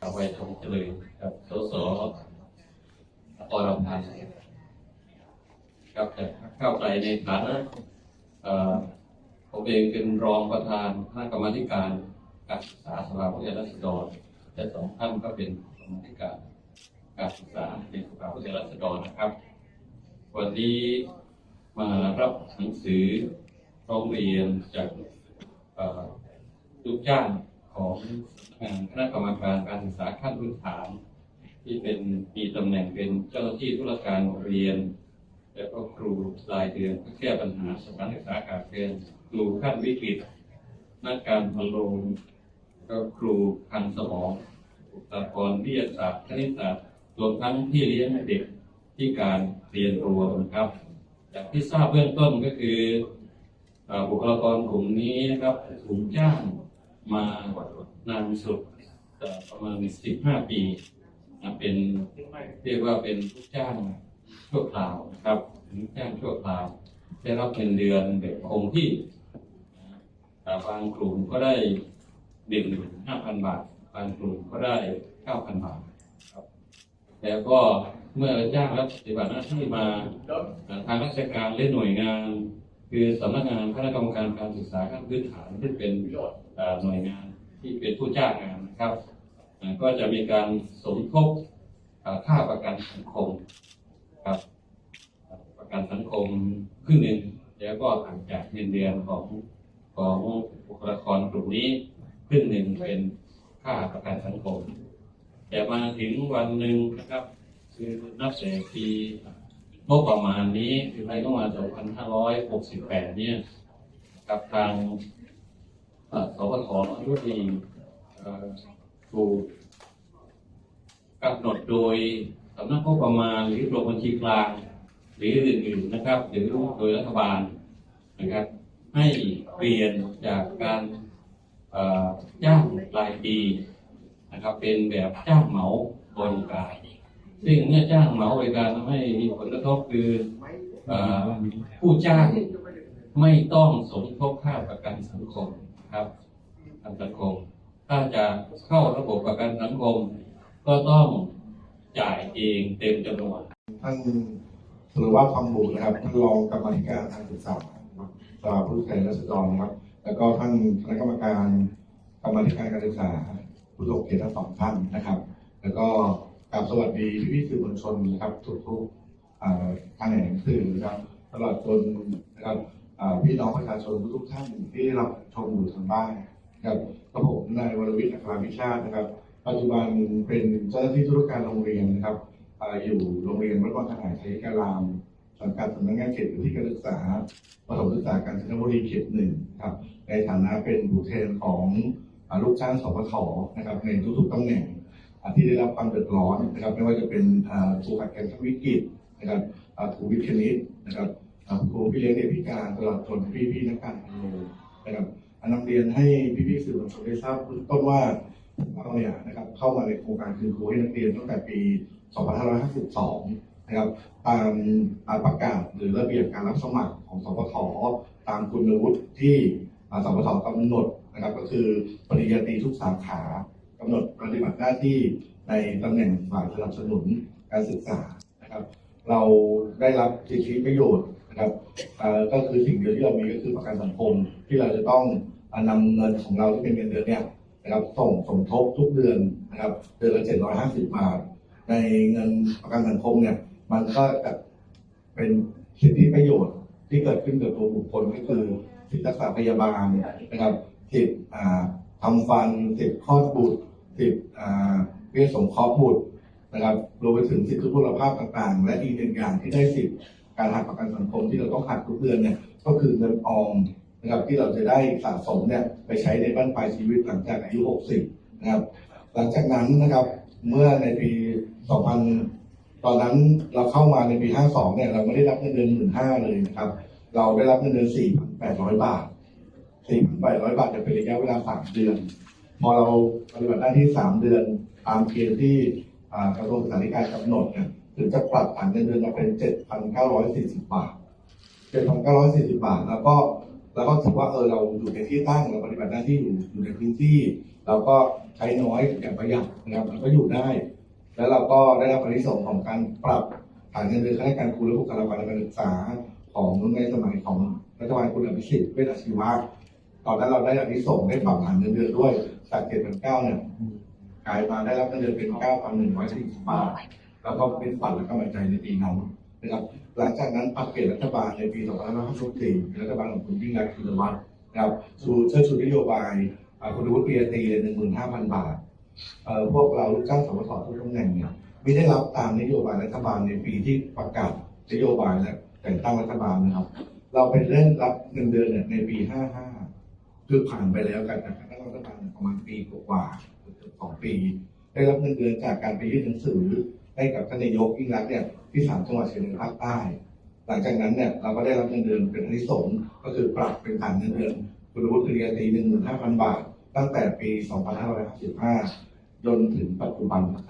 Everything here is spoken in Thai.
เอาไว้ชมเจริญครับสสอรพันธ์ครับแต่เข้าไปในฐานะเอ่อผมเองเป็นรองประธานคณะกรรมการการศึกษาสภาผู้แทนราษฎรและสองท่านก็เป็นกรรมการการศึกษาในสภาผู้แทนราษฎรนะครับ วันนี้มารับหนังสือร้องเรียนจากลูกจ้าง ของงานคณะกรรมการการศึกษาขั้นพื้นฐาน ที่เป็นมีตำแหน่งเป็นเจ้าหน้าที่ธุรการโรงเรียน และก็ครูรายเดือนเพื่อแก้ปัญหาสถานศึกษาขาดเกินครูขั้นวิกฤตนักการพะโลงก็ครูทางสมองบุคลากรวิทยาศาสตร์คณิตศาสตร์รวมทั้งที่เลี้ยงเด็กที่การเรียนรวมนะครับอย่างที่ทราบเบื้องต้นก็คือเอ่อบุคลากรกลุ่มนี้นะครับถูกจ้าง มานานสุดเอ่ประมาณ15ปีเป็นเรียกว่าเป็นลูกจ้างชั่วคราวนะครับถึงจ้างชั่วคราว ได้รับเงินเดือนแบบคงที่แต่บางกลุ่มก็ได้เดือนห้าพันบาท บางกลุ่มก็ได้เก้าพันบาทครับแล้วก็เมื่อจ้างรับปฏิบัติหน้าที่มาทางราชการและหน่วยงาน คือสำนักงานคณะกรรมการการศึกษาขั้นพื้นฐานที่เป็นหน่วยงานที่เป็นผู้จ้างงานนะครับก็จะมีการสมทบค่าประกันสังคมครับประกันสังคมครึ่งหนึ่งแล้วก็ห่างจากเงินเดือนของของบุคลากรกลุ่มนี้ครึ่งหนึ่งเป็นค่าประกันสังคม แต่มาถึงวันหนึ่งนะครับ คือนับแต่ปี งบประมาณนี้คือในงบประมาณ 2568 เนี่ย กับทางเอ่อสปทอนุทีถูกกำหนดโดยสำนักงบประมาณหรือกรมบัญชีกลาง หรืออื่นๆนะครับ หรือโดยรัฐบาลนะครับ ให้เปลี่ยนจากการจ้างรายปีนะครับ เป็นแบบจ้างเหมาบริการ ซึ่งเมื่อจ้างเหมาบริการทำให้มีผลกระทบคืออผู้จ้างไม่ต้องสมทบค่าประกันสังคมครับประกันสังคม ถ้าจะเข้าระบบประกันสังคม ก็ต้องจ่ายเองเต็มจำนวนท่านสุรวัฒน์ทองบุตรนะครับท่านรองกรรมการทางศึกษาสภาผู้แทนราษฎรนะครับแล้วก็ท่านคณะกรรมการกรรมการการศึกษาผู้ทรงเกียรติทั้งสองท่านนะครับ แล้วก็ กราบสวัสดีพี่ๆสื่อมวลชนนะครับทุกๆอ่าทางแหน่งสื่อนะครับตลอดจนนะครับพี่น้องประชาชนทุกท่านที่รับชมอยู่ทางบ้านนะครับกระผมนายวรวิทย์อัครวิชาตินะครับ ปัจจุบันเป็นเจ้าหน้าที่ธุรการโรงเรียนนะครับอ่าอยู่โรงเรียนวัดวังขนายไทยการามสังกัดสำนักงานเขตพื้นที่การศึกษาประถมศึกษากาญจนบุรีเขตหนึ่งครับในฐานะเป็นผู้แทนของลูกจ้างสพทนะครับในทุกๆตำแหน่ง ที่ได้รับความเดือดร้อนนะครับ ไม่ว่าจะเป็นอ่าครูขัดแย้งทางวิกฤตนะครับอ่าครูวิทย์คณิตนะครับครูพี่เลี้ยงเด็กพิการตลอดจนพี่ๆนักการพันโลนะครับอันนำเรียนให้พี่ๆสื่อมวลชนได้ทราบเบื้อต้นว่าเราเนี่ยนะครับเข้ามาในโครงการคืนครูให้นักเรียนตั้งแต่ปี 2552 นะครับตามประกาศหรือระเบียบการรับสมัครของสพทตามคุณวุฒิที่สพทกำหนดนะครับ ก็คือปริญญาตรีทุกสาขา กำหนดปฏิบัติหน้าที่ในตำแหน่งฝ่ายสนับสนุนการศึกษานะครับ เราได้รับสิทธิประโยชน์นะครับก็คือสิ่งเดียวที่เรามีก็คือประกันสังคมที่เราจะต้องอ่านำเงินของเราที่เป็นเงินเดือนเนี่ยนะครับส่งสมทบทุกเดือนนะครับเดือนละ750บาท ในเงินประกันสังคมเนี่ยมันก็จะเป็นสิทธิประโยชน์ที่เกิดขึ้นกับตัวบุคคลก็คือสิทธิรักษาพยาบาลนะครับสิทธิทำฟันสิทธิคลอดบุตร สิทธิอ่าเบี้สงเคราะห์บุตรนะครับรวมไปถึงสิทธิทุพลภาพต่างๆ และอีกหนึ่งอย่างที่ได้สิทธิการหักประกันสังคมที่เราต้องหักทุกเดือนเนี่ยก็คือเงินออมนะครับที่เราจะได้สะสมเนี่ยไปใช้ในบ้านปลายชีวิตหลังจากอายุ 60 นะครับ หลังจากนั้นนะครับเมื่อในปี 2000 ตอนนั้นเราเข้ามาในปี 52 เนี่ยเราไม่ได้รับเงินเดือน 15,000 เลยนะครับ เราได้รับเงินเดือน 4,800 บาท 4,800 บาทจะเป็นระยะเวลา 3 เดือน พอเราปฏิบัติหน้าที่ 3 เดือนตามเกณฑ์ที่กระทรวงศึกษาธิการกำหนดเนี่ยถึงจะปรับฐานเงินเดือนมาเป็น 7,940 บาท 7,940 บาท แล้วก็แล้วก็ถือว่าเออเราอยู่ในที่ตั้งเราปฏิบัติหน้าที่อยู่อยู่ในพื้นที่ เราก็ใช้น้อยอย่างประหยัดนะครับมันก็อยู่ได้ แล้วเราก็ได้รับผลประโยชน์ของการปรับฐานเงินเดือนข้าราชการครูและบุคลากรทางการศึกษาของในสมัยของรัฐบาลคุณอภิสิทธิ์เวชอาชีวะ อนนั้นเราได้อานิสงส์ได้ปรับฐานเงินเดือนด้วยจากเจ็ดพันเก้าเนี่ยกลายมาได้รับเงินเดือนเป็นเก้าพันหนึ่งร้อยสี่สิบบาทแล้วก็เป็นฝันและกำลังใจในปีนั้นนะครับหลังจากนั้นปรับเปลี่ยนรัฐบาลในปี2554รัฐบาลของคุณยิ่งรักษณ์ชินวัตรนะครับชูเชิดชูนโยบายอ่าคุณวุฒิปริญญาตรีหนึ่งหมื่นห้าพันบาทเอ่อพวกเราลูกจ้างสมสทุกตำแหน่งเนี่ยไม่ได้รับตามนโยบายรัฐบาลในปีที่ประกาศนโยบายและแต่งตั้งรัฐบาลนะครับ เราเป็นเรื่องรับเงินเดือนเนี่ยในปี 55 คือผ่านไปแล้วกันการตั้งรัฐบาลประมาณปีกว่าๆสองปี ได้รับเงินเดือนจากการไปยื่นหนังสือให้กับท่านนายกยิ่งรักเนี่ยที่สามจังหวัดชายแดนภาคใต้หลังจากนั้นเนี่ยเราก็ได้รับเงินเดือนเป็นอนิสงส์ก็คือปรับเป็นฐานเงินเดือนคุณวุฒิปริญญาตรีหนึ่งหมื่นห้าพันบาท ตั้งแต่ปี2555จนถึงปัจจุบันนะครับ